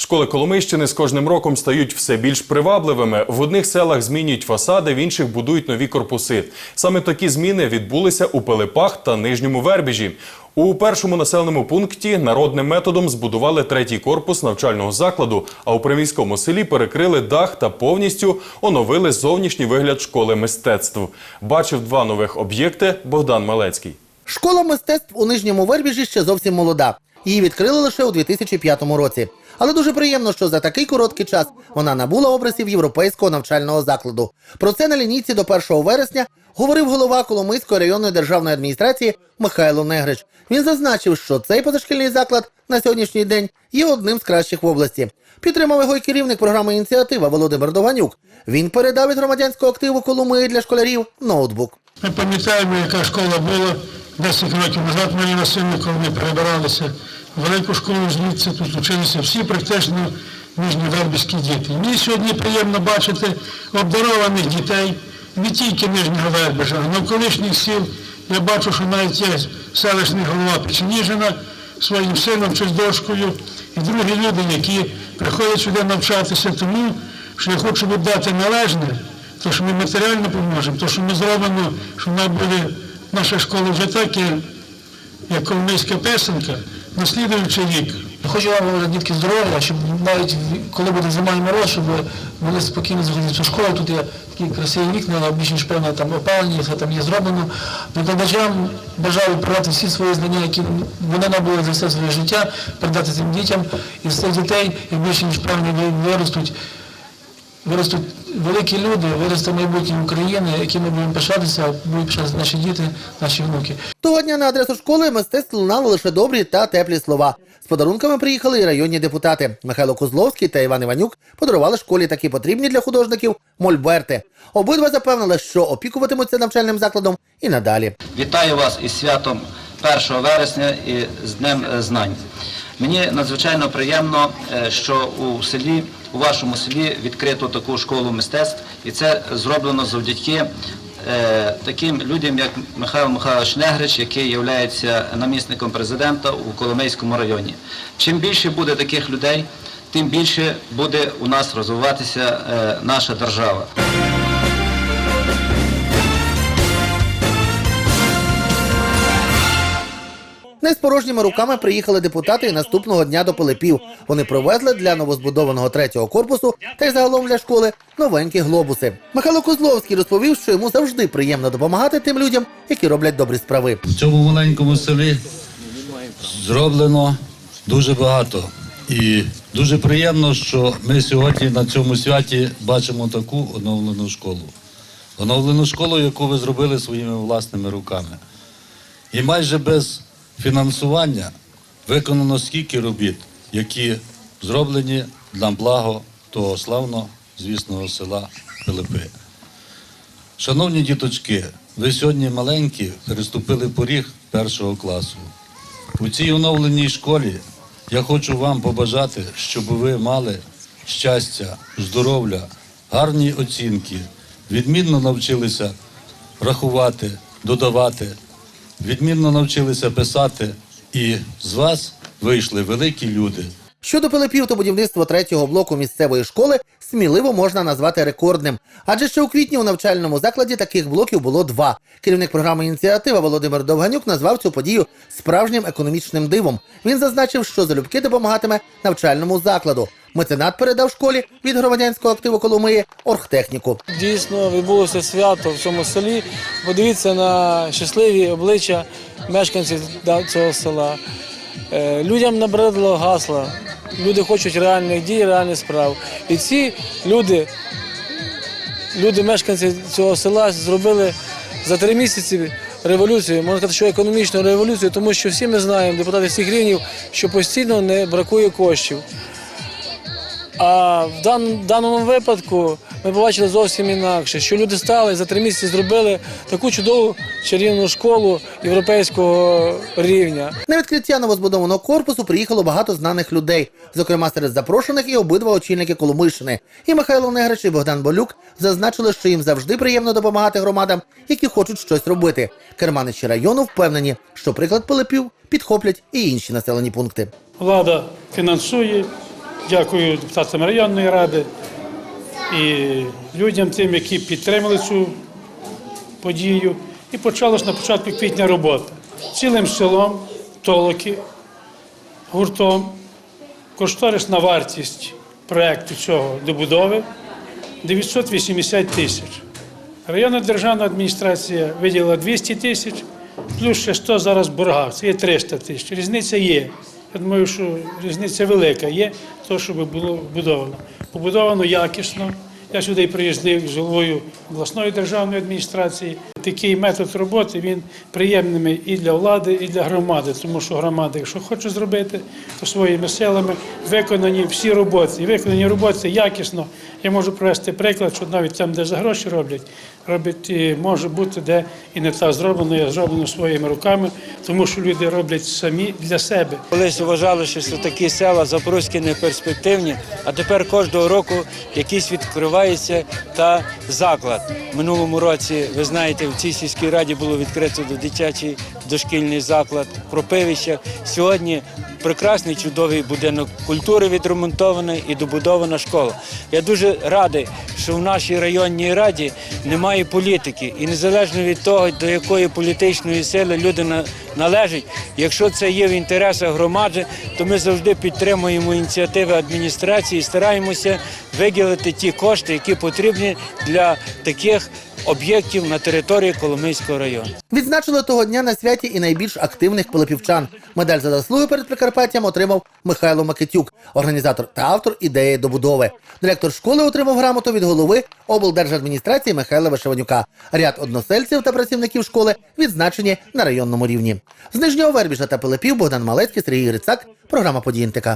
Школи Коломийщини з кожним роком стають все більш привабливими. В одних селах змінюють фасади, в інших будують нові корпуси. Саме такі зміни відбулися у Пилипах та Нижньому Вербіжі. У першому населеному пункті народним методом збудували третій корпус навчального закладу, а у приміському селі перекрили дах та повністю оновили зовнішній вигляд школи мистецтв. Бачив два нових об'єкти Богдан Малецький. Школа мистецтв у нижньому Вербіжі ще зовсім молода. Її відкрили лише у 2005 році. Але дуже приємно, що за такий короткий час вона набула образів європейського навчального закладу. Про це на лінійці до 1 вересня говорив голова Коломийської районної державної адміністрації Михайло Негрич. Він зазначив, що цей позашкільний заклад на сьогоднішній день є одним з кращих в області. Підтримав його й керівник програми ініціатива Володимир Дованюк. Він передав від громадянського активу Коломиї для школярів ноутбук. Ми пам'ятаємо, яка школа була 10 років назад. Марія Васильівна, коли ми перебиралися в велику школу, звідси тут вчилися всі практично нижньовербівські діти. Мені сьогодні приємно бачити обдарованих дітей не тільки нижнього вербежа, а навколишніх сіл. Я бачу, що навіть є селищний голова Печеніжина своїм сином чи з дошкою, і другі люди, які приходять сюди навчатися, тому що я хочу віддати належне, то, що ми матеріально поможемо, то, що ми зробимо, що в нас буде наша школа вже так, як коломийська песенка, наслідуючий рік. Хочу вам говорити, дітки здоров'я, щоб навіть коли буде зима і мороз, щоб вони спокійно заходити в цю школу. Тут є такі красиві вікна, більш ніж певно там опалені, все там є зроблено. Викладачам бажаю передати всі свої знання, які вони набули за все своє життя, передати цим дітям. І з цих дітей, і більше ніж певно, виростуть, виростуть великі люди, виросте майбутнє України, якими будемо пишатися, будуть пишатися наші діти, наші внуки. Того дня на адресу школи мистецтв лунали лише добрі та теплі слова. З подарунками приїхали і районні депутати. Михайло Козловський та Іван Іванюк подарували школі такі потрібні для художників мольберти. Обидва запевнили, що опікуватимуться навчальним закладом і надалі. Вітаю вас із святом 1 вересня і з Днем знань. Мені надзвичайно приємно, е, що у селі, у вашому селі відкрито таку школу мистецтв, і це зроблено завдяки е, таким людям, як Михайло Михайлович Негрич, який є намісником президента у Коломийському районі. Чим більше буде таких людей, тим більше буде у нас розвиватися е, наша держава. Не з порожніми руками приїхали депутати і наступного дня до Пилипів. Вони привезли для новозбудованого третього корпусу та й загалом для школи новенькі глобуси. Михайло Козловський розповів, що йому завжди приємно допомагати тим людям, які роблять добрі справи. В цьому маленькому селі зроблено дуже багато. І дуже приємно, що ми сьогодні на цьому святі бачимо таку оновлену школу. Оновлену школу, яку ви зробили своїми власними руками. І майже без фінансування виконано скільки робіт, які зроблені для благо того славного, звісного села Пилипи. Шановні діточки, ви сьогодні маленькі переступили поріг першого класу. У цій оновленій школі я хочу вам побажати, щоб ви мали щастя, здоров'я, гарні оцінки, відмінно навчилися рахувати, додавати, відмінно навчилися писати, і з вас вийшли великі люди. Щодо Пилипів, то будівництво третього блоку місцевої школи сміливо можна назвати рекордним. Адже ще у квітні у навчальному закладі таких блоків було два. Керівник програми ініціатива Володимир Довганюк назвав цю подію справжнім економічним дивом. Він зазначив, що залюбки допомагатиме навчальному закладу. Меценат передав школі від громадянського активу Коломиї оргтехніку. Дійсно відбулося свято в цьому селі. Подивіться на щасливі обличчя мешканців цього села. Е, Людям набридло гасла. Люди хочуть реальних дій, реальних справ. І ці люди, люди, мешканці цього села, зробили за три місяці революцію, можна сказати, що економічну революцію, тому що всі ми знаємо, депутати всіх рівнів, що постійно не бракує коштів. А в дан- даному випадку ми побачили зовсім інакше, що люди стали за три місяці зробили таку чудову чарівну школу європейського рівня. На відкриття новозбудованого корпусу приїхало багато знаних людей. Зокрема, серед запрошених і обидва очільники Коломийщини. І Михайло Негрич, і Богдан Болюк зазначили, що їм завжди приємно допомагати громадам, які хочуть щось робити. Керманичі району впевнені, що приклад Пилипів підхоплять і інші населені пункти. Влада фінансує, Дякую депутатам районної ради і людям тим, які підтримали цю подію. І почалась на початку квітня робота. Цілим селом, толоки, гуртом, кошторисна вартість проєкту цього добудови 980 тисяч. Районна державна адміністрація виділила 200 тисяч, плюс ще 100 зараз борга, це є 300 тисяч. Різниця є. Я думаю, що різниця велика є, то, щоб було вбудовано. Побудовано якісно. Я сюди приїздив з головою обласної державної адміністрації. Такий метод роботи він приємний і для влади, і для громади, тому що громада, якщо хоче зробити, то своїми силами виконані всі роботи. І виконані роботи якісно. Я можу привести приклад, що навіть там, де за гроші роблять, роблять може бути, де і не так зроблено, я зроблено своїми руками, тому що люди роблять самі для себе. Колись вважали, що такі села запорозькі не перспективні, а тепер кожного року якийсь відкривається та заклад. Минулому році, ви знаєте, в цій сільській раді було відкрито дитячий дошкільний заклад Кропивища. Сьогодні прекрасний чудовий будинок культури відремонтований і добудована школа. Я дуже радий, що в нашій районній раді немає політики, і незалежно від того, до якої політичної сили люди на- належать, якщо це є в інтересах громади, то ми завжди підтримуємо ініціативи адміністрації і стараємося виділити ті кошти, які потрібні для таких об'єктів на території Коломийського району. Відзначили того дня на святі і найбільш активних пилипівчан. Медаль за заслуги перед Прикарпаттям отримав Михайло Макетюк, організатор та автор ідеї добудови. Директор школи отримав грамоту від голови облдержадміністрації Михайла Вишеванюка. Ряд односельців та працівників школи відзначені на районному рівні. З Нижнього Вербіжа та Пилипів Богдан Малецький, Сергій Грицак. Програма «Події НТК».